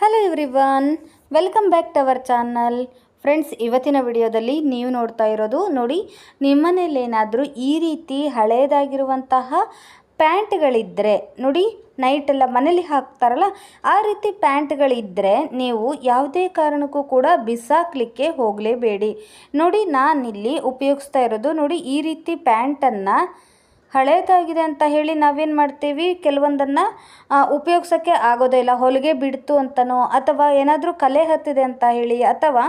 Hello everyone welcome back to our channel friends ಇವತ್ತಿನ ವಿಡಿಯೋದಲ್ಲಿ ನೀವು ನೋಡ್ತಾ ಇರೋದು ನೋಡಿ, ನಿಮ್ಮನೇಲೇನಾದರೂ ಈ ರೀತಿ ಹಳೆಯದಾಗಿರುವಂತಹ ಪ್ಯಾಂಟ್ಗಳಿದ್ದರೆ ನೋಡಿ ನೈಟ್ ಎಲ್ಲ ಮನೇಲಿ ಹಾಕ್ತಾರಲ್ಲ, ಆ ರೀತಿ ಪ್ಯಾಂಟ್ಗಳಿದ್ದರೆ ನೀವು ಯಾವುದೇ ಕಾರಣಕ್ಕೂ ಕೂಡ ಬಿಸಾಕಲಿಕ್ಕೆ ಹೋಗಲೇಬೇಡಿ. ನೋಡಿ, ನಾನಿಲ್ಲಿ ಉಪಯೋಗಿಸ್ತಾ ಇರೋದು ನೋಡಿ, ಈ ರೀತಿ ಪ್ಯಾಂಟನ್ನು ಹಳೇದಾಗಿದೆ ಅಂತ ಹೇಳಿ ನಾವೇನು ಮಾಡ್ತೀವಿ? ಕೆಲವೊಂದನ್ನು ಉಪಯೋಗ್ಸೋಕ್ಕೆ ಆಗೋದೇ ಇಲ್ಲ. ಹೊಲಿಗೆ ಬಿಡ್ತು ಅಂತನೋ, ಅಥವಾ ಏನಾದರೂ ಕಲೆ ಹತ್ತಿದೆ ಅಂತ ಹೇಳಿ, ಅಥವಾ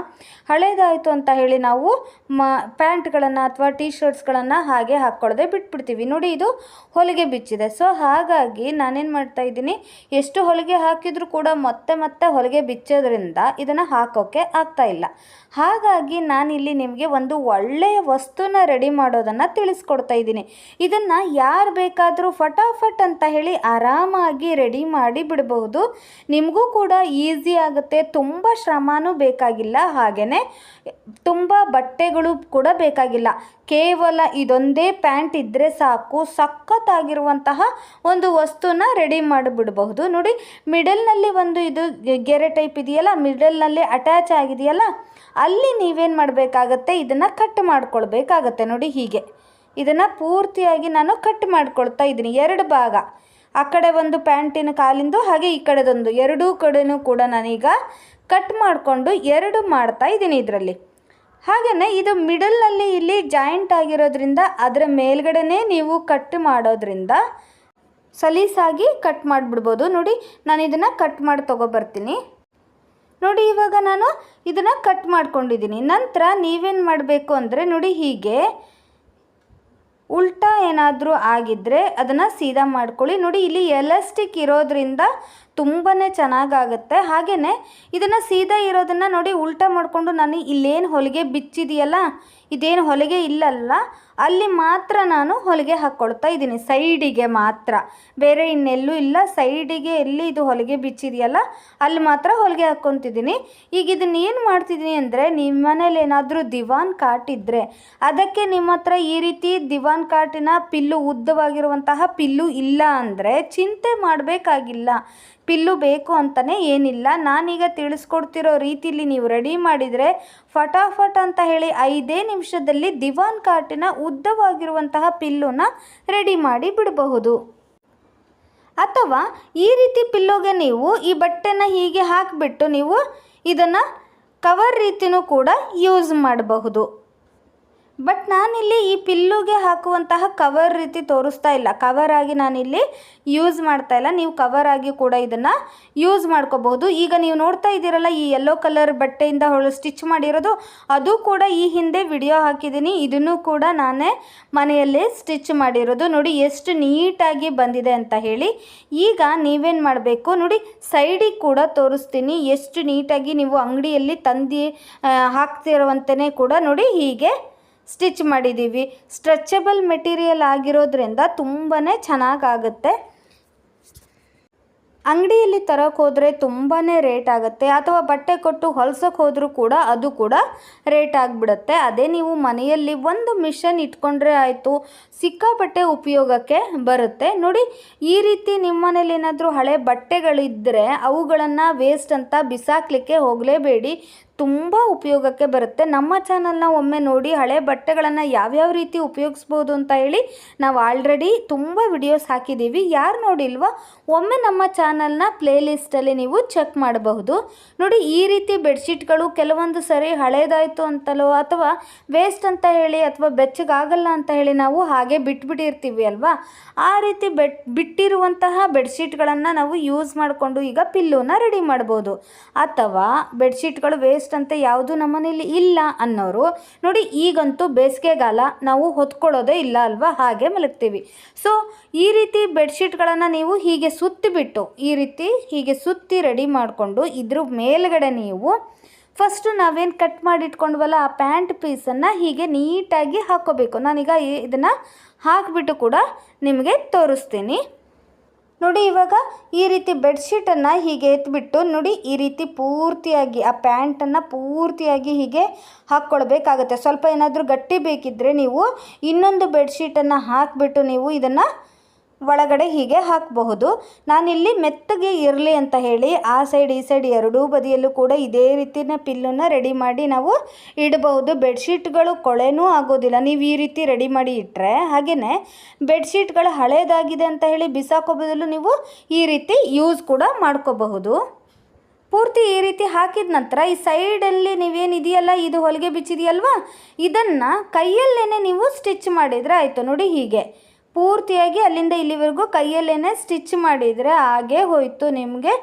ಹಳೇದಾಯಿತು ಅಂತ ಹೇಳಿ ನಾವು ಮ, ಪ್ಯಾಂಟ್ಗಳನ್ನು ಅಥವಾ ಟೀ ಶರ್ಟ್ಸ್ಗಳನ್ನು ಹಾಗೆ ಹಾಕ್ಕೊಳ್ಳದೆ ಬಿಟ್ಬಿಡ್ತೀವಿ. ನೋಡಿ, ಇದು ಹೊಲಿಗೆ ಬಿಚ್ಚಿದೆ. ಸೊ, ಹಾಗಾಗಿ ನಾನೇನು ಮಾಡ್ತಾ ಇದ್ದೀನಿ, ಎಷ್ಟು ಹೊಲಿಗೆ ಹಾಕಿದರೂ ಕೂಡ ಮತ್ತೆ ಮತ್ತೆ ಹೊಲಿಗೆ ಬಿಚ್ಚೋದ್ರಿಂದ ಇದನ್ನು ಹಾಕೋಕ್ಕೆ ಆಗ್ತಾ ಇಲ್ಲ. ಹಾಗಾಗಿ ನಾನಿಲ್ಲಿ ನಿಮಗೆ ಒಂದು ಒಳ್ಳೆಯ ವಸ್ತುನ ರೆಡಿ ಮಾಡೋದನ್ನು ತಿಳಿಸ್ಕೊಡ್ತಾ ಇದ್ದೀನಿ. ಇದನ್ನು ಯಾರು ಬೇಕಾದರೂ ಫಟಾಫಟ್ ಅಂತ ಹೇಳಿ ಆರಾಮಾಗಿ ರೆಡಿ ಮಾಡಿ ಬಿಡಬಹುದು ನಿಮಗೂ ಕೂಡ ಈಸಿ ಆಗುತ್ತೆ. ತುಂಬ ಶ್ರಮನೂ ಬೇಕಾಗಿಲ್ಲ. ಹಾಗೆಯೇ ತುಂಬ ಬಟ್ಟೆಗಳು ಕೂಡ ಬೇಕಾಗಿಲ್ಲ. ಕೇವಲ ಇದೊಂದೇ ಪ್ಯಾಂಟ್ ಇದ್ದರೆ ಸಾಕು. ಸಖತ್ತಾಗಿರುವಂತಹ ಒಂದು ವಸ್ತುನ ರೆಡಿ ಮಾಡಿಬಿಡಬಹುದು ನೋಡಿ ಮಿಡಲ್ನಲ್ಲಿ ಒಂದು ಇದು ಗೆರೆ ಟೈಪ್ ಇದೆಯಲ್ಲ ಮಿಡಲ್ನಲ್ಲಿ ಅಟ್ಯಾಚ್ ಆಗಿದೆಯಲ್ಲ, ಅಲ್ಲಿ ನೀವೇನು ಮಾಡಬೇಕಾಗತ್ತೆ? ಇದನ್ನು ಕಟ್ ಮಾಡ್ಕೊಳ್ಬೇಕಾಗತ್ತೆ. ನೋಡಿ ಹೀಗೆ. ಇದನ್ನು ಪೂರ್ತಿಯಾಗಿ ನಾನು ಕಟ್ ಮಾಡ್ಕೊಳ್ತಾ ಇದ್ದೀನಿ. ಎರಡು ಭಾಗ. ಆ ಕಡೆ ಒಂದು ಪ್ಯಾಂಟಿನ ಕಾಲಿಂದು, ಹಾಗೆ ಈ ಕಡೆದೊಂದು. ಎರಡೂ ಕಡೆನೂ ಕೂಡ ನಾನೀಗ ಕಟ್ ಮಾಡಿಕೊಂಡು ಎರಡು ಮಾಡ್ತಾ ಇದ್ದೀನಿ ಇದರಲ್ಲಿ. ಹಾಗೆಯೇ ಇದು ಮಿಡಲ್ನಲ್ಲಿ ಇಲ್ಲಿ ಜಾಯಿಂಟ್ ಆಗಿರೋದ್ರಿಂದ ಅದರ ಮೇಲ್ಗಡೆನೇ ನೀವು ಕಟ್ ಮಾಡೋದ್ರಿಂದ ಸಲೀಸಾಗಿ ಕಟ್ ಮಾಡಿಬಿಡ್ಬೋದು. ನೋಡಿ, ನಾನು ಇದನ್ನು ಕಟ್ ಮಾಡಿ ತೊಗೊಬರ್ತೀನಿ ನೋಡಿ, ಇವಾಗ ನಾನು ಇದನ್ನು ಕಟ್ ಮಾಡ್ಕೊಂಡಿದ್ದೀನಿ. ನಂತರ ನೀವೇನು ಮಾಡಬೇಕು ಅಂದರೆ, ನೋಡಿ ಹೀಗೆ ಉಲ್ಟಾ ಏನಾದರೂ ಆಗಿದ್ದರೆ ಅದನ್ನು ಸೀದಾ ಮಾಡ್ಕೊಳ್ಳಿ. ನೋಡಿ ಇಲ್ಲಿ ಎಲಾಸ್ಟಿಕ್ ಇರೋದ್ರಿಂದ ತುಂಬಾ ಚೆನ್ನಾಗಾಗುತ್ತೆ. ಹಾಗೆಯೇ ಇದನ್ನು ಸೀದಾ ಇರೋದನ್ನು ನೋಡಿ ಉಲ್ಟಾ ಮಾಡಿಕೊಂಡು ನಾನು ಇಲ್ಲೇನು ಹೊಲಿಗೆ ಬಿಚ್ಚಿದೆಯಲ್ಲ? ಇದೇನು ಹೊಲಿಗೆ ಇಲ್ಲಲ್ಲ? ಅಲ್ಲಿ ಮಾತ್ರ ನಾನು ಹೊಲಿಗೆ ಹಾಕ್ಕೊಳ್ತಾ ಇದ್ದೀನಿ, ಸೈಡಿಗೆ ಮಾತ್ರ. ಬೇರೆ ಇನ್ನೆಲ್ಲೂ ಇಲ್ಲ, ಸೈಡಿಗೆ ಎಲ್ಲಿ ಇದು ಹೊಲಿಗೆ ಬಿಚ್ಚಿದೆಯಲ್ಲ, ಅಲ್ಲಿ ಮಾತ್ರ ಹೊಲಿಗೆ ಹಾಕ್ಕೊತಿದ್ದೀನಿ ಈಗ ಇದನ್ನ ಏನು ಮಾಡ್ತಿದ್ದೀನಿ ಅಂದರೆ ನಿಮ್ಮ ಮನೇಲಿ ಏನಾದರೂ ದಿವಾನ್ ಕಾಟ್ ಇದ್ದರೆ ಅದಕ್ಕೆ ನಿಮ್ಮ ಹತ್ರ ಈ ರೀತಿ ದಿವಾನ್ ಕಾಟಿನ ಪಿಲ್ಲು ಉದ್ದವಾಗಿರುವಂತಹ ಪಿಲ್ಲು ಇಲ್ಲ ಅಂದರೆ ಚಿಂತೆ ಮಾಡಬೇಕಾಗಿಲ್ಲ. ಪಿಲ್ಲು ಬೇಕು ಅಂತಲೇ ಏನಿಲ್ಲ. ನಾನೀಗ ತಿಳಿಸ್ಕೊಡ್ತಿರೋ ರೀತಿಲಿ ನೀವು ರೆಡಿ ಮಾಡಿದರೆ ಫಟಾಫಟ್ ಅಂತ ಹೇಳಿ ಐದೇ ನಿಮಿಷದಲ್ಲಿ ದಿವಾನ್ ಕಾಟಿನ ಉದ್ದವಾಗಿರುವಂತಹ ಪಿಲ್ಲುನ ರೆಡಿ ಮಾಡಿ ಬಿಡಬಹುದು. ಅಥವಾ ಈ ರೀತಿ ಪಿಲ್ಲೋಗೆ ನೀವು ಈ ಬಟ್ಟೆನ ಹೀಗೆ ಹಾಕಿಬಿಟ್ಟು ನೀವು ಇದನ್ನು ಕವರ್ ರೀತಿನೂ ಕೂಡ ಯೂಸ್ ಮಾಡಬಹುದು. ಬಟ್ ನಾನಿಲ್ಲಿ ಈ ಪಿಲ್ಲುಗೆ ಹಾಕುವಂತಹ ಕವರ್ ರೀತಿ ತೋರಿಸ್ತಾ ಇಲ್ಲ. ಕವರ್ ಆಗಿ ನಾನಿಲ್ಲಿ ಯೂಸ್ ಮಾಡ್ತಾ ಇಲ್ಲ. ನೀವು ಕವರ್ ಆಗಿ ಕೂಡ ಇದನ್ನು ಯೂಸ್ ಮಾಡ್ಕೋಬಹುದು. ಈಗ ನೀವು ನೋಡ್ತಾ ಇದ್ದೀರಲ್ಲ, ಈ ಯೆಲ್ಲೋ ಕಲರ್ ಬಟ್ಟೆಯಿಂದ ಹೊಳು ಸ್ಟಿಚ್ ಮಾಡಿರೋದು. ಅದು ಕೂಡ ಈ ಹಿಂದೆ ವಿಡಿಯೋ ಹಾಕಿದ್ದೀನಿ. ಇದನ್ನು ಕೂಡ ನಾನೇ ಮನೆಯಲ್ಲೇ ಸ್ಟಿಚ್ ಮಾಡಿರೋದು. ನೋಡಿ, ಎಷ್ಟು ನೀಟಾಗಿ ಬಂದಿದೆ ಅಂತ ಹೇಳಿ. ಈಗ ನೀವೇನು ಮಾಡಬೇಕು? ನೋಡಿ ಸೈಡಿಗೆ ಕೂಡ ತೋರಿಸ್ತೀನಿ. ಎಷ್ಟು ನೀಟಾಗಿ ನೀವು ಅಂಗಡಿಯಲ್ಲಿ ತಂದು ಹಾಕ್ತಿರುವಂತೆಯೇ ಕೂಡ ನೋಡಿ ಹೀಗೆ ಸ್ಟಿಚ್ ಮಾಡಿದ್ದೀವಿ. ಸ್ಟ್ರೆಚಬಲ್ ಮೆಟೀರಿಯಲ್ ಆಗಿರೋದ್ರಿಂದ ತುಂಬಾ ಚೆನ್ನಾಗಾಗುತ್ತೆ. ಅಂಗಡಿಯಲ್ಲಿ ತರೋಕೆ ಹೋದರೆ ತುಂಬಾ ರೇಟ್ ಆಗುತ್ತೆ. ಅಥವಾ ಬಟ್ಟೆ ಕೊಟ್ಟು ಹೊಲ್ಸೋಕೆ ಹೋದರೂ ಕೂಡ ಅದು ಕೂಡ ರೇಟ್ ಆಗಿಬಿಡುತ್ತೆ. ಅದೇ ನೀವು ಮನೆಯಲ್ಲಿ ಒಂದು ಮಿಷನ್ ಇಟ್ಕೊಂಡ್ರೆ ಆಯಿತು, ಸಿಕ್ಕಾಪಟ್ಟೆ ಉಪಯೋಗಕ್ಕೆ ಬರುತ್ತೆ. ನೋಡಿ, ಈ ರೀತಿ ನಿಮ್ಮ ಮನೇಲಿ ಏನಾದರೂ ಹಳೆ ಬಟ್ಟೆಗಳಿದ್ದರೆ ಅವುಗಳನ್ನು ವೇಸ್ಟ್ ಅಂತ ಬಿಸಾಕಲಿಕ್ಕೆ ಹೋಗಲೇಬೇಡಿ. ತುಂಬ ಉಪಯೋಗಕ್ಕೆ ಬರುತ್ತೆ. ನಮ್ಮ ಚಾನಲ್ನ ಒಮ್ಮೆ ನೋಡಿ ಹಳೆ ಬಟ್ಟೆಗಳನ್ನು ಯಾವ್ಯಾವ ರೀತಿ ಉಪಯೋಗಿಸ್ಬೋದು ಅಂತ ಹೇಳಿ ನಾವು ಆಲ್ರೆಡಿ ತುಂಬ ವಿಡಿಯೋಸ್ ಹಾಕಿದ್ದೀವಿ ಯಾರು ನೋಡಿಲ್ವ ಒಮ್ಮೆ ನಮ್ಮ ಚಾನಲ್ನ ಪ್ಲೇಲಿಸ್ಟಲ್ಲಿ ನೀವು ಚೆಕ್ ಮಾಡಬಹುದು. ನೋಡಿ, ಈ ರೀತಿ ಬೆಡ್ಶೀಟ್ಗಳು ಕೆಲವೊಂದು ಸರಿ ಹಳೇದಾಯಿತು ಅಂತಲೋ ಅಥವಾ ವೇಸ್ಟ್ ಅಂತ ಹೇಳಿ ಅಥವಾ ಬೆಚ್ಚಗಾಗಲ್ಲ ಅಂತ ಹೇಳಿ ನಾವು ಹಾಗೆ ಬಿಟ್ಬಿಟ್ಟಿರ್ತೀವಿ ಅಲ್ವಾ? ಆ ರೀತಿ ಬೆಟ್, ಬಿಟ್ಟಿರುವಂತಹ ಬೆಡ್ಶೀಟ್ಗಳನ್ನು ನಾವು ಯೂಸ್ ಮಾಡಿಕೊಂಡು ಈಗ ಪಿಲ್ಲೋನ ರೆಡಿ ಮಾಡ್ಬೋದು. ಅಥವಾ ಬೆಡ್ಶೀಟ್ಗಳು ವೇಸ್ಟ್ ಅಂತ ಯಾವುದು ನಮ್ಮನೇಲಿ ಇಲ್ಲ ಅನ್ನೋರು ನೋಡಿ ಈಗಂತೂ ಬೇಸಿಗೆಗಾಲ ನಾವು ಹೊತ್ಕೊಳ್ಳೋದೇ ಇಲ್ಲ ಅಲ್ವಾ? ಹಾಗೆ ಮಲಗ್ತೀವಿ. ಸೊ ಈ ರೀತಿ ಬೆಡ್ಶೀಟ್ಗಳನ್ನು ನೀವು ಹೀಗೆ ಸುತ್ತಿಬಿಟ್ಟು, ಈ ರೀತಿ ಹೀಗೆ ಸುತ್ತಿ ರೆಡಿ ಮಾಡಿಕೊಂಡು ಇದ್ರ ಮೇಲ್ಗಡೆ ನೀವು ಫಸ್ಟು ನಾವೇನು ಕಟ್ ಮಾಡಿಟ್ಕೊಂಡ್ವಲ್ಲ ಆ ಪ್ಯಾಂಟ್ ಪೀಸನ್ನು ಹೀಗೆ ನೀಟಾಗಿ ಹಾಕ್ಕೋಬೇಕು. ನಾನೀಗ ಇದನ್ನು ಹಾಕಿಬಿಟ್ಟು ಕೂಡ ನಿಮಗೆ ತೋರಿಸ್ತೀನಿ. ನೋಡಿ ಇವಾಗ ಈ ರೀತಿ ಬೆಡ್ಶೀಟನ್ನು ಹೀಗೆ ಎತ್ಬಿಟ್ಟು ನೋಡಿ ಈ ರೀತಿ ಪೂರ್ತಿಯಾಗಿ, ಆ ಪ್ಯಾಂಟನ್ನು ಪೂರ್ತಿಯಾಗಿ ಹೀಗೆ ಹಾಕ್ಕೊಳ್ಬೇಕಾಗತ್ತೆ. ಸ್ವಲ್ಪ ಏನಾದರೂ ಗಟ್ಟಿ ಬೇಕಿದ್ದರೆ ನೀವು ಇನ್ನೊಂದು ಬೆಡ್ಶೀಟನ್ನು ಹಾಕಿಬಿಟ್ಟು ನೀವು ಇದನ್ನು ಒಳಗಡೆ ಹೀಗೆ ಹಾಕಬಹುದು. ನಾನಿಲ್ಲಿ ಮೆತ್ತಗೆ ಇರಲಿ ಅಂತ ಹೇಳಿ ಆ ಸೈಡ್ ಈ ಸೈಡ್ ಎರಡೂ ಬದಿಯಲ್ಲೂ ಕೂಡ ಇದೇ ರೀತಿನ ಪಿಲ್ಲನ್ನು ರೆಡಿ ಮಾಡಿ ನಾವು ಇಡಬಹುದು. ಬೆಡ್ಶೀಟ್ಗಳು ಕೊಳೆನೂ ಆಗೋದಿಲ್ಲ. ನೀವು ಈ ರೀತಿ ರೆಡಿ ಮಾಡಿ ಇಟ್ಟರೆ ಹಾಗೆಯೇ ಬೆಡ್ಶೀಟ್ಗಳು ಹಳೇದಾಗಿದೆ ಅಂತ ಹೇಳಿ ಬಿಸಾಕೋ ಬದಲು ನೀವು ಈ ರೀತಿ ಯೂಸ್ ಕೂಡ ಮಾಡ್ಕೋಬಹುದು. ಪೂರ್ತಿ ಈ ರೀತಿ ಹಾಕಿದ ನಂತರ ಈ ಸೈಡಲ್ಲಿ ನೀವೇನಿದೆಯಲ್ಲ, ಇದು ಹೊಲಿಗೆ ಬಿಚ್ಚಿದೆಯಲ್ವಾ? ಇದನ್ನು ಕೈಯಲ್ಲೇ ನೀವು ಸ್ಟಿಚ್ ಮಾಡಿದರೆ ಆಯಿತು. ನೋಡಿ ಹೀಗೆ. ಪೂರ್ತಿಯಾಗಿ ಅಲ್ಲಿಂದ ಇಲ್ಲಿವರೆಗೂ ಕೈಯಲ್ಲೇ ಸ್ಟಿಚ್ ಮಾಡಿದರೆ ಹಾಗೆ ಹೋಯಿತು. ನಿಮಗೆ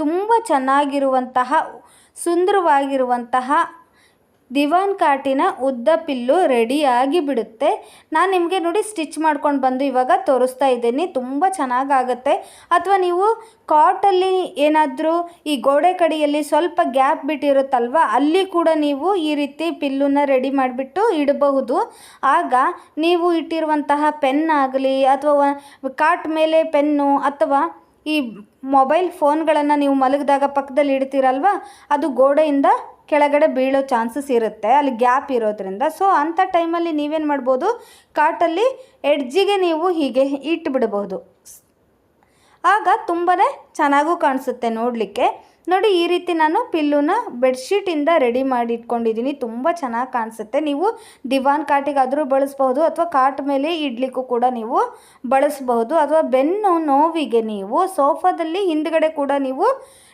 ತುಂಬ ಚೆನ್ನಾಗಿರುವಂತಹ ಸುಂದರವಾಗಿರುವಂತಹ ದಿವಾನ್ ಕಾಟಿನ ಉದ್ದ ಪಿಲ್ಲು ರೆಡಿಯಾಗಿ ಬಿಡುತ್ತೆ ನಾನು ನಿಮಗೆ ನೋಡಿ ಸ್ಟಿಚ್ ಮಾಡ್ಕೊಂಡು ಬಂದು ಇವಾಗ ತೋರಿಸ್ತಾ ಇದ್ದೀನಿ. ತುಂಬ ಚೆನ್ನಾಗಾಗುತ್ತೆ. ಅಥವಾ ನೀವು ಕಾಟಲ್ಲಿ ಏನಾದರೂ ಈ ಗೋಡೆ ಕಡೆಯಲ್ಲಿ ಸ್ವಲ್ಪ ಗ್ಯಾಪ್ ಬಿಟ್ಟಿರುತ್ತಲ್ವ, ಅಲ್ಲಿ ಕೂಡ ನೀವು ಈ ರೀತಿ ಪಿಲ್ಲುನ ರೆಡಿ ಮಾಡಿಬಿಟ್ಟು ಇಡಬಹುದು. ಆಗ ನೀವು ಇಟ್ಟಿರುವಂತಹ ಪೆನ್ ಆಗಲಿ ಅಥವಾ ಕಾಟ್ ಮೇಲೆ ಪೆನ್ನು ಅಥವಾ ಈ ಮೊಬೈಲ್ ಫೋನ್ಗಳನ್ನು ನೀವು ಮಲಗಿದಾಗ ಪಕ್ಕದಲ್ಲಿ ಇಡ್ತೀರಲ್ವ, ಅದು ಗೋಡೆಯಿಂದ ಕೆಳಗಡೆ ಬೀಳೋ ಚಾನ್ಸಸ್ ಇರುತ್ತೆ, ಅಲ್ಲಿ ಗ್ಯಾಪ್ ಇರೋದ್ರಿಂದ. ಸೊ ಅಂಥ ಟೈಮಲ್ಲಿ ನೀವೇನು ಮಾಡ್ಬೋದು? ಕಾಟಲ್ಲಿ ಎಡ್ಜಿಗೆ ನೀವು ಹೀಗೆ ಇಟ್ಬಿಡ್ಬೋದು. ಆಗ ತುಂಬಾ ಚೆನ್ನಾಗೂ ಕಾಣಿಸುತ್ತೆ ನೋಡಲಿಕ್ಕೆ. ನೋಡಿ, ಈ ರೀತಿ ನಾನು ಪಿಲ್ಲುನ ಬೆಡ್ಶೀಟಿಂದ ರೆಡಿ ಮಾಡಿ ಇಟ್ಕೊಂಡಿದ್ದೀನಿ. ತುಂಬ ಚೆನ್ನಾಗಿ ಕಾಣಿಸುತ್ತೆ. ನೀವು ದಿವಾನ್ ಕಾಟಿಗಾದರೂ ಬಳಸ್ಬಹುದು, ಅಥವಾ ಕಾಟ್ ಮೇಲೆ ಇಡ್ಲಿಕ್ಕೂ ಕೂಡ ನೀವು ಬಳಸಬಹುದು, ಅಥವಾ ಬೆನ್ನು ನೋವಿಗೆ ನೀವು, ಸೋಫಾದಲ್ಲಿ ಹಿಂದ್ಗಡೆ ಕೂಡ ನೀವು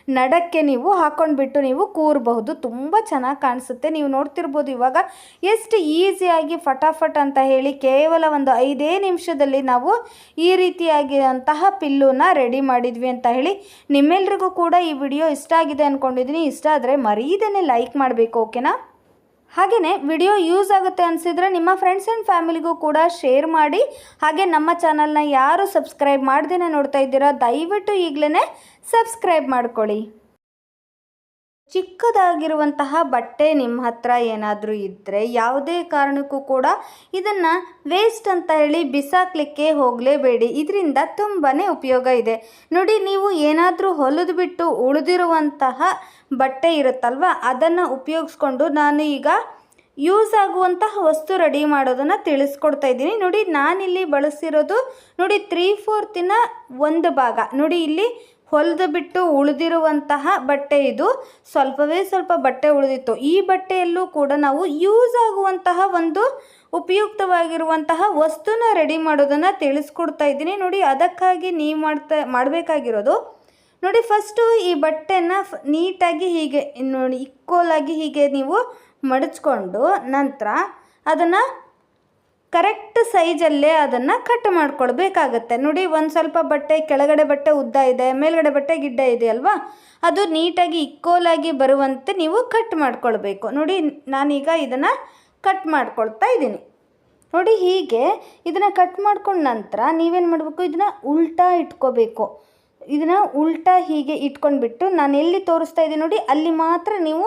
ನಡಕ್ಕೆ ನೀವು ಹಾಕೊಂಡ್ಬಿಟ್ಟು ನೀವು ಕೂರಬಹುದು. ತುಂಬ ಚೆನ್ನಾಗಿ ಕಾಣಿಸುತ್ತೆ. ನೀವು ನೋಡ್ತಿರ್ಬೋದು ಇವಾಗ ಎಷ್ಟು ಈಸಿಯಾಗಿ ಫಟಾಫಟ್ ಅಂತ ಹೇಳಿ ಕೇವಲ ಒಂದು ಐದೇ ನಿಮಿಷದಲ್ಲಿ ನಾವು ಈ ರೀತಿಯಾಗಿರುವಂತಹ ಪಿಲ್ಲುನ ರೆಡಿ ಮಾಡಿದ್ವಿ ಅಂತ ಹೇಳಿ ನಿಮ್ಮೆಲ್ರಿಗೂ ಕೂಡ ಈ ವಿಡಿಯೋ ಇಷ್ಟ ಆಗಿದೆ ಅಂದ್ಕೊಂಡಿದ್ದೀನಿ ಇಷ್ಟ ಆದರೆ ಮರೀದೇ ಲೈಕ್ ಮಾಡಬೇಕು, ಓಕೆನಾ? ಹಾಗೆಯೇ ವಿಡಿಯೋ ಯೂಸ್ ಆಗುತ್ತೆ ಅನಿಸಿದರೆ ನಿಮ್ಮ ಫ್ರೆಂಡ್ಸ್ ಆ್ಯಂಡ್ ಫ್ಯಾಮಿಲಿಗೂ ಕೂಡ ಶೇರ್ ಮಾಡಿ. ಹಾಗೆ ನಮ್ಮ ಚಾನಲ್ನ ಯಾರು ಸಬ್ಸ್ಕ್ರೈಬ್ ಮಾಡ್ದೇ ನೋಡ್ತಾ ಇದ್ದೀರಾ ದಯವಿಟ್ಟು ಈಗಲೇ ಸಬ್ಸ್ಕ್ರೈಬ್ ಮಾಡ್ಕೊಳ್ಳಿ. ಚಿಕ್ಕದಾಗಿರುವಂತಹ ಬಟ್ಟೆ ನಿಮ್ಮ ಹತ್ರ ಏನಾದರೂ ಇದ್ದರೆ ಯಾವುದೇ ಕಾರಣಕ್ಕೂ ಕೂಡ ಇದನ್ನು ವೇಸ್ಟ್ ಅಂತ ಹೇಳಿ ಬಿಸಾಕಲಿಕ್ಕೆ ಹೋಗಲೇಬೇಡಿ. ಇದರಿಂದ ತುಂಬಾ ಉಪಯೋಗ ಇದೆ. ನೋಡಿ, ನೀವು ಏನಾದರೂ ಹೊಲಿದು ಬಿಟ್ಟು ಉಳಿದಿರುವಂತಹ ಬಟ್ಟೆ ಇರುತ್ತಲ್ವ, ಅದನ್ನು ಉಪಯೋಗಿಸ್ಕೊಂಡು ನಾನು ಈಗ ಯೂಸ್ ಆಗುವಂತಹ ವಸ್ತು ರೆಡಿ ಮಾಡೋದನ್ನು ತಿಳಿಸ್ಕೊಡ್ತಾ ಇದ್ದೀನಿ. ನೋಡಿ, ನಾನಿಲ್ಲಿ ಬಳಸಿರೋದು, ನೋಡಿ ತ್ರೀ ಫೋರ್ತಿನ ಒಂದು ಭಾಗ. ನೋಡಿ, ಇಲ್ಲಿ ಹೊಲಿದು ಬಿಟ್ಟು ಉಳಿದಿರುವಂತಹ ಬಟ್ಟೆ ಇದು. ಸ್ವಲ್ಪವೇ ಸ್ವಲ್ಪ ಬಟ್ಟೆ ಉಳಿದಿತ್ತು. ಈ ಬಟ್ಟೆಯಲ್ಲೂ ಕೂಡ ನಾವು ಯೂಸ್ ಆಗುವಂತಹ ಒಂದು ಉಪಯುಕ್ತವಾಗಿರುವಂತಹ ವಸ್ತುನ ರೆಡಿ ಮಾಡೋದನ್ನು ತಿಳಿಸ್ಕೊಡ್ತಾ ಇದ್ದೀನಿ. ನೋಡಿ, ಅದಕ್ಕಾಗಿ ನೀವು ಮಾಡ್ತಾ, ಮಾಡಬೇಕಾಗಿರೋದು. ನೋಡಿ ಫಸ್ಟು ಈ ಬಟ್ಟೆನ ನೀಟಾಗಿ ಹೀಗೆ, ನೋಡಿ ಇಕ್ಕೋಲಾಗಿ ಹೀಗೆ ನೀವು ಮಡಚ್ಕೊಂಡು ನಂತರ ಅದನ್ನು ಕರೆಕ್ಟ್ ಸೈಜಲ್ಲೇ ಅದನ್ನು ಕಟ್ ಮಾಡ್ಕೊಳ್ಬೇಕಾಗತ್ತೆ. ನೋಡಿ, ಒಂದು ಸ್ವಲ್ಪ ಬಟ್ಟೆ, ಕೆಳಗಡೆ ಬಟ್ಟೆ ಉದ್ದ ಇದೆ, ಮೇಲ್ಗಡೆ ಬಟ್ಟೆ ಗಿಡ್ಡ ಇದೆ ಅಲ್ವಾ? ಅದು ನೀಟಾಗಿ ಇಕ್ಕೋಲಾಗಿ ಬರುವಂತೆ ನೀವು ಕಟ್ ಮಾಡ್ಕೊಳ್ಬೇಕು. ನೋಡಿ, ನಾನೀಗ ಇದನ್ನು ಕಟ್ ಮಾಡ್ಕೊಳ್ತಾ ಇದ್ದೀನಿ. ನೋಡಿ, ಹೀಗೆ ಇದನ್ನು ಕಟ್ ಮಾಡ್ಕೊಂಡ ನಂತರ ನೀವೇನು ಮಾಡಬೇಕು? ಇದನ್ನು ಉಲ್ಟಾ ಇಟ್ಕೋಬೇಕು. ಇದನ್ನು ಉಲ್ಟಾ ಹೀಗೆ ಇಟ್ಕೊಂಡ್ಬಿಟ್ಟು ನಾನು ಎಲ್ಲಿ ತೋರಿಸ್ತಾ ಇದ್ದೀನಿ ನೋಡಿ, ಅಲ್ಲಿ ಮಾತ್ರ ನೀವು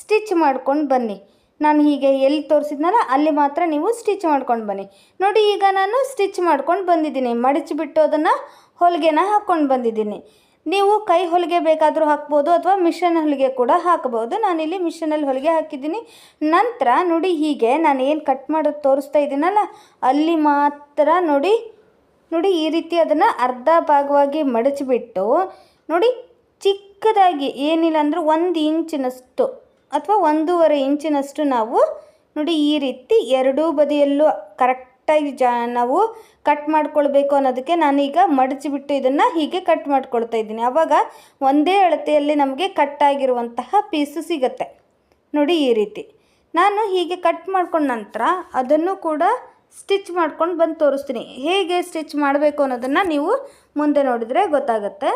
ಸ್ಟಿಚ್ ಮಾಡ್ಕೊಂಡು ಬನ್ನಿ. ನಾನು ಹೀಗೆ ಎಲ್ಲಿ ತೋರಿಸಿದ್ನಲ್ಲ, ಅಲ್ಲಿ ಮಾತ್ರ ನೀವು ಸ್ಟಿಚ್ ಮಾಡ್ಕೊಂಡು ಬನ್ನಿ. ನೋಡಿ, ಈಗ ನಾನು ಸ್ಟಿಚ್ ಮಾಡ್ಕೊಂಡು ಬಂದಿದ್ದೀನಿ. ಮಡಚಿಬಿಟ್ಟು ಅದನ್ನು ಹೊಲಿಗೆನ ಹಾಕ್ಕೊಂಡು ಬಂದಿದ್ದೀನಿ. ನೀವು ಕೈ ಹೊಲಿಗೆ ಬೇಕಾದರೂ ಹಾಕ್ಬೋದು ಅಥವಾ ಮಿಷನ್ ಹೊಲಿಗೆ ಕೂಡ ಹಾಕ್ಬೋದು. ನಾನಿಲ್ಲಿ ಮಿಷನಲ್ಲಿ ಹೊಲಿಗೆ ಹಾಕಿದ್ದೀನಿ. ನಂತರ ನೋಡಿ, ಹೀಗೆ ನಾನು ಏನು ಕಟ್ ಮಾಡೋದು ತೋರಿಸ್ತಾ ಇದ್ದೀನಲ್ಲ, ಅಲ್ಲಿ ಮಾತ್ರ ನೋಡಿ ನೋಡಿ ಈ ರೀತಿ ಅದನ್ನು ಅರ್ಧ ಭಾಗವಾಗಿ ಮಡಚಿಬಿಟ್ಟು ನೋಡಿ ಚಿಕ್ಕದಾಗಿ ಏನಿಲ್ಲ ಅಂದರೂ ಒಂದು ಇಂಚಿನಷ್ಟು ಅಥವಾ ಒಂದೂವರೆ ಇಂಚಿನಷ್ಟು ನಾವು ನೋಡಿ ಈ ರೀತಿ ಎರಡೂ ಬದಿಯಲ್ಲೂ ಕರೆಕ್ಟಾಗಿ ಜಾ ನಾವು ಕಟ್ ಮಾಡ್ಕೊಳ್ಬೇಕು ಅನ್ನೋದಕ್ಕೆ ನಾನೀಗ ಮಡಚಿಬಿಟ್ಟು ಇದನ್ನು ಹೀಗೆ ಕಟ್ ಮಾಡ್ಕೊಳ್ತಾ ಇದ್ದೀನಿ. ಆವಾಗ ಒಂದೇ ಅಳತೆಯಲ್ಲಿ ನಮಗೆ ಕಟ್ ಆಗಿರುವಂತಹ ಪೀಸು ಸಿಗುತ್ತೆ. ನೋಡಿ ಈ ರೀತಿ. ನಾನು ಹೀಗೆ ಕಟ್ ಮಾಡ್ಕೊಂಡ ನಂತರ ಅದನ್ನು ಕೂಡ ಸ್ಟಿಚ್ ಮಾಡ್ಕೊಂಡು ಬಂದು ತೋರಿಸ್ತೀನಿ. ಹೇಗೆ ಸ್ಟಿಚ್ ಮಾಡಬೇಕು ಅನ್ನೋದನ್ನು ನೀವು ಮುಂದೆ ನೋಡಿದರೆ ಗೊತ್ತಾಗುತ್ತೆ.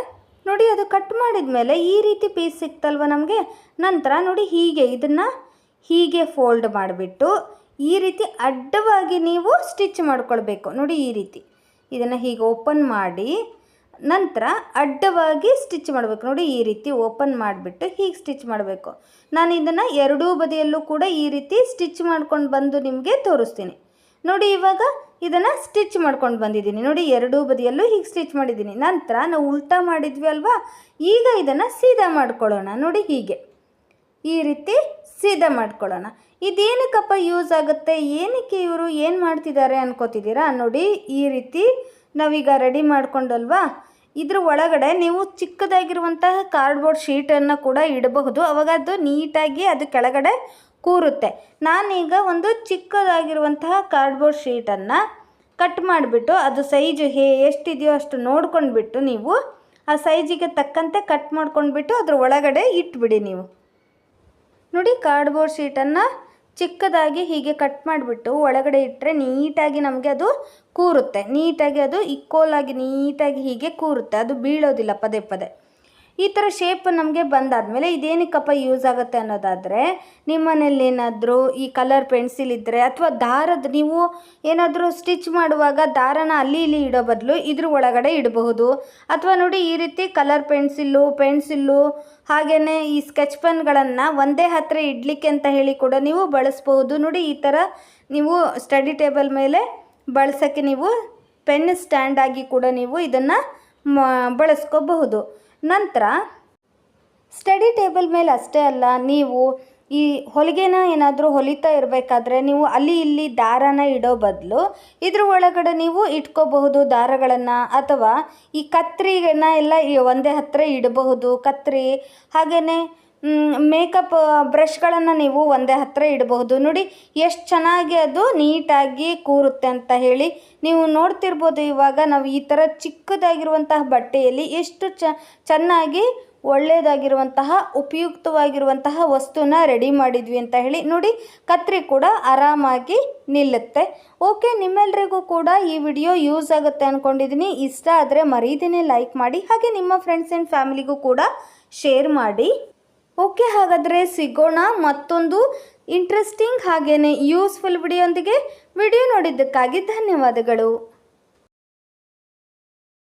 ನೋಡಿ, ಅದು ಕಟ್ ಮಾಡಿದ ಮೇಲೆ ಈ ರೀತಿ ಪೀಸ್ ಸಿಕ್ತಲ್ವ ನಮಗೆ? ನಂತರ ನೋಡಿ, ಹೀಗೆ ಇದನ್ನು ಹೀಗೆ ಫೋಲ್ಡ್ ಮಾಡಿಬಿಟ್ಟು ಈ ರೀತಿ ಅಡ್ಡವಾಗಿ ನೀವು ಸ್ಟಿಚ್ ಮಾಡ್ಕೊಳ್ಬೇಕು. ನೋಡಿ, ಈ ರೀತಿ. ಇದನ್ನು ಹೀಗೆ ಓಪನ್ ಮಾಡಿ, ನಂತರ ಅಡ್ಡವಾಗಿ ಸ್ಟಿಚ್ ಮಾಡಬೇಕು. ನೋಡಿ, ಈ ರೀತಿ ಓಪನ್ ಮಾಡಿಬಿಟ್ಟು ಹೀಗೆ ಸ್ಟಿಚ್ ಮಾಡಬೇಕು. ನಾನು ಇದನ್ನು ಎರಡೂ ಬದಿಯಲ್ಲೂ ಕೂಡ ಈ ರೀತಿ ಸ್ಟಿಚ್ ಮಾಡ್ಕೊಂಡು ಬಂದು ನಿಮಗೆ ತೋರಿಸ್ತೀನಿ. ನೋಡಿ, ಇವಾಗ ಇದನ್ನು ಸ್ಟಿಚ್ ಮಾಡ್ಕೊಂಡು ಬಂದಿದ್ದೀನಿ. ನೋಡಿ, ಎರಡೂ ಬದಿಯಲ್ಲೂ ಹೀಗೆ ಸ್ಟಿಚ್ ಮಾಡಿದ್ದೀನಿ. ನಂತರ ನಾವು ಉಲ್ಟಾ ಮಾಡಿದ್ವಿ ಅಲ್ವಾ? ಈಗ ಇದನ್ನು ಸೀದಾ ಮಾಡ್ಕೊಳ್ಳೋಣ. ನೋಡಿ, ಹೀಗೆ. ಈ ರೀತಿ ಸೀದಾ ಮಾಡ್ಕೊಳ್ಳೋಣ. ಇದೇನಕ್ಕಪ್ಪ ಯೂಸ್ ಆಗುತ್ತೆ? ಏನಕ್ಕೆ ಇವರು ಏನು ಮಾಡ್ತಿದ್ದಾರೆ ಅನ್ಕೋತಿದ್ದೀರಾ? ನೋಡಿ, ಈ ರೀತಿ ನಾವೀಗ ರೆಡಿ ಮಾಡ್ಕೊಂಡಲ್ವಾ? ಇದ್ರ ಒಳಗಡೆ ನೀವು ಚಿಕ್ಕದಾಗಿರುವಂತಹ ಕಾರ್ಡ್ಬೋರ್ಡ್ ಶೀಟನ್ನು ಕೂಡ ಇಡಬಹುದು. ಅವಾಗ ಅದು ನೀಟಾಗಿ ಅದು ಕೆಳಗಡೆ ಕೂರುತ್ತೆ. ನಾನೀಗ ಒಂದು ಚಿಕ್ಕದಾಗಿರುವಂತಹ ಕಾರ್ಡ್ಬೋರ್ಡ್ ಶೀಟನ್ನು ಕಟ್ ಮಾಡಿಬಿಟ್ಟು ಅದು ಸೈಜು ಹೇ, ಎಷ್ಟಿದೆಯೋ ಅಷ್ಟು ನೋಡ್ಕೊಂಡ್ಬಿಟ್ಟು ನೀವು ಆ ಸೈಜಿಗೆ ತಕ್ಕಂತೆ ಕಟ್ ಮಾಡ್ಕೊಂಡ್ಬಿಟ್ಟು ಅದ್ರ ಒಳಗಡೆ ಇಟ್ಬಿಡಿ ನೀವು. ನೋಡಿ ಕಾರ್ಡ್ಬೋರ್ಡ್ ಶೀಟನ್ನು ಚಿಕ್ಕದಾಗಿ ಹೀಗೆ ಕಟ್ ಮಾಡಿಬಿಟ್ಟು ಒಳಗಡೆ ಇಟ್ಟರೆ ನೀಟಾಗಿ ನಮಗೆ ಅದು ಕೂರುತ್ತೆ. ನೀಟಾಗಿ ಅದು ಇಕ್ಕೋಲಾಗಿ ನೀಟಾಗಿ ಹೀಗೆ ಕೂರುತ್ತೆ. ಅದು ಬೀಳೋದಿಲ್ಲ ಪದೇ ಪದೇ. ಈ ಥರ ಶೇಪ್ ನಮಗೆ ಬಂದಾದಮೇಲೆ ಇದೇನಕ್ಕಪ್ಪ ಯೂಸ್ ಆಗುತ್ತೆ ಅನ್ನೋದಾದರೆ ನಿಮ್ಮ ಮನೇಲಿ ಏನಾದರೂ ಈ ಕಲರ್ ಪೆನ್ಸಿಲ್ ಇದ್ದರೆ ಅಥವಾ ದಾರದ ನೀವು ಏನಾದರೂ ಸ್ಟಿಚ್ ಮಾಡುವಾಗ ದಾರನ ಅಲ್ಲಿ ಇಲ್ಲಿ ಇಡೋ ಬದಲು ಇದ್ರ ಒಳಗಡೆ ಇಡಬಹುದು. ಅಥವಾ ನೋಡಿ ಈ ರೀತಿ ಕಲರ್ ಪೆನ್ಸಿಲ್ಲು ಪೆನ್ಸಿಲ್ಲು ಹಾಗೆಯೇ ಈ ಸ್ಕೆಚ್ ಪೆನ್ಗಳನ್ನು ಒಂದೇ ಹತ್ತಿರ ಇಡಲಿಕ್ಕೆ ಅಂತ ಹೇಳಿ ಕೂಡ ನೀವು ಬಳಸ್ಬಹುದು. ನೋಡಿ ಈ ಥರ ನೀವು ಸ್ಟಡಿ ಟೇಬಲ್ ಮೇಲೆ ಬಳಸೋಕ್ಕೆ ನೀವು ಪೆನ್ ಸ್ಟ್ಯಾಂಡಾಗಿ ಕೂಡ ನೀವು ಇದನ್ನು ಬಳಸ್ಕೋಬಹುದು. ನಂತರ ಸ್ಟಡಿ ಟೇಬಲ್ ಮೇಲೆ ಅಷ್ಟೇ ಅಲ್ಲ, ನೀವು ಈ ಹೊಲಿಗೆನ ಏನಾದರೂ ಹೊಲಿತಾ ಇರಬೇಕಾದ್ರೆ ನೀವು ಅಲ್ಲಿ ಇಲ್ಲಿ ದಾರನ ಇಡೋ ಬದಲು ಇದ್ರ ಒಳಗಡೆ ನೀವು ಇಟ್ಕೋಬಹುದು ದಾರಗಳನ್ನು ಅಥವಾ ಈ ಕತ್ರಿಗೆನ ಎಲ್ಲ ಒಂದೇ ಹತ್ತಿರ ಇಡಬಹುದು. ಕತ್ರಿ ಹಾಗೆಯೇ ಮೇಕಪ್ ಬ್ರಷ್ಗಳನ್ನು ನೀವು ಒಂದೇ ಹತ್ತಿರ ಇಡಬಹುದು. ನೋಡಿ, ಎಷ್ಟು ಚೆನ್ನಾಗಿ ಅದು ನೀಟಾಗಿ ಕೂರುತ್ತೆ ಅಂತ ಹೇಳಿ ನೀವು ನೋಡ್ತಿರ್ಬೋದು ಇವಾಗ ನಾವು ಈ ಥರ ಚಿಕ್ಕದಾಗಿರುವಂತಹ ಬಟ್ಟೆಯಲ್ಲಿ ಎಷ್ಟು ಚೆನ್ನಾಗಿ ಒಳ್ಳೆಯದಾಗಿರುವಂತಹ, ಉಪಯುಕ್ತವಾಗಿರುವಂತಹ ವಸ್ತುನ ರೆಡಿ ಮಾಡಿದ್ವಿ ಅಂತ ಹೇಳಿ ನೋಡಿ, ಕತ್ರಿ ಕೂಡ ಆರಾಮಾಗಿ ನಿಲ್ಲುತ್ತೆ. ಓಕೆ, ನಿಮ್ಮೆಲ್ರಿಗೂ ಕೂಡ ಈ ವಿಡಿಯೋ ಯೂಸ್ ಆಗುತ್ತೆ ಅಂದ್ಕೊಂಡಿದ್ದೀನಿ ಇಷ್ಟ ಆದರೆ ಮರೀದಿನೇ ಲೈಕ್ ಮಾಡಿ, ಹಾಗೆ ನಿಮ್ಮ ಫ್ರೆಂಡ್ಸ್ ಆ್ಯಂಡ್ ಫ್ಯಾಮಿಲಿಗೂ ಕೂಡ ಶೇರ್ ಮಾಡಿ. ಓಕೆ ಹಾಗಾದರೆ ಸಿಗೋಣ ಮತ್ತೊಂದು ಇಂಟ್ರೆಸ್ಟಿಂಗ್ ಹಾಗೆಯೇ ಯೂಸ್ಫುಲ್ ವಿಡಿಯೋಂದಿಗೆ ವಿಡಿಯೋ ನೋಡಿದ್ದಕ್ಕಾಗಿ ಧನ್ಯವಾದಗಳು.